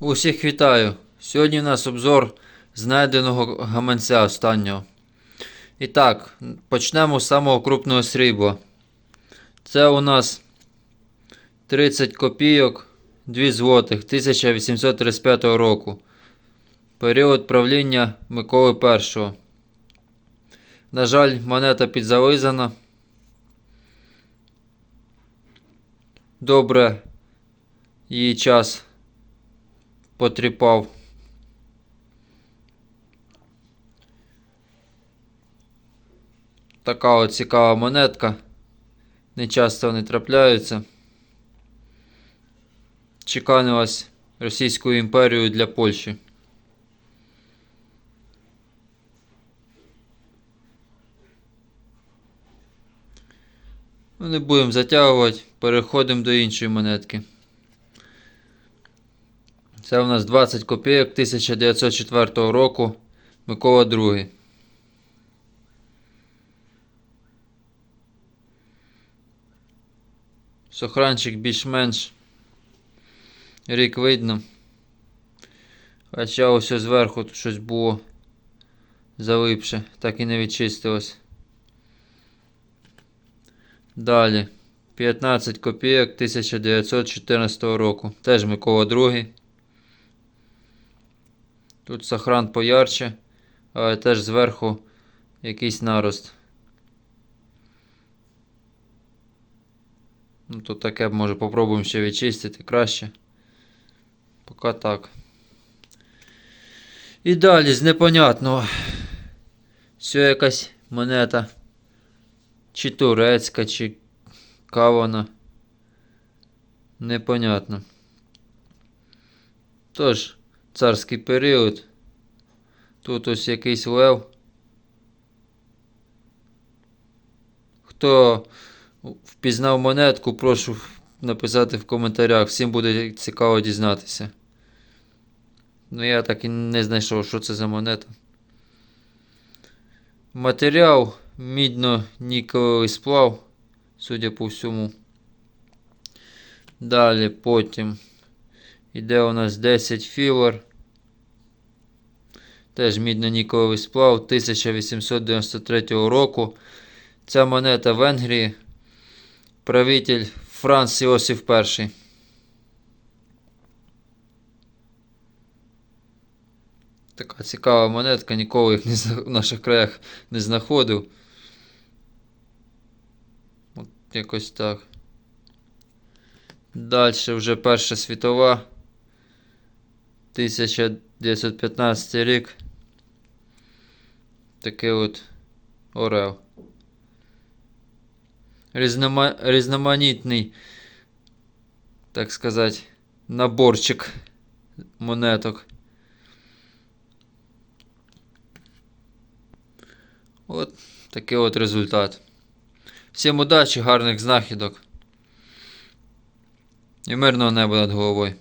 Усіх вітаю! Сьогодні у нас обзор знайденого гаманця останнього. І так, почнемо з самого крупного срібла. Це у нас 30 копійок 2 злотих 1835 року. Період правління Миколи І. На жаль, монета підзализана. Добре її час потріпав. Така от цікава монетка. Не часто вони трапляються. Чеканилась Російською імперією для Польщі. Ну, не будемо затягувати, переходимо до іншої монетки. Це у нас 20 копійок 1904 року Микола II. Сохранчик більш-менш рік видно. Хоча ось зверху тут щось було залипше, так і не відчистилось. Далі. 15 копійок 1914 року. Теж Микола II. Тут сохран поярче, але теж зверху якийсь нарост. Ну, тут таке може попробуємо ще відчистити краще. Поки так. І далі з непонятного. Все якась монета. Чи турецька, чи кавана. Непонятно. Тож, царський період. Тут ось якийсь лев. Хто впізнав монетку, прошу написати в коментарях. Всім буде цікаво дізнатися. Ну, я так і не знайшов, що це за монета. Матеріал мідно-нікелевий сплав, судя по всьому. Далі потім іде у нас 10 філер. Теж мідно-нікелевий сплав 1893 року. Ця монета Венгрії. Правитель Франц Іосиф І. Така цікава монетка, ніколи їх в наших краях не знаходив. От якось так. Далі вже Перша світова. 1915 рік. Такий от Орел. Різнома... Різноманітний, так сказати, наборчик монеток. От такий от результат. Всім удачі, гарних знахідок. І мирного неба над головою.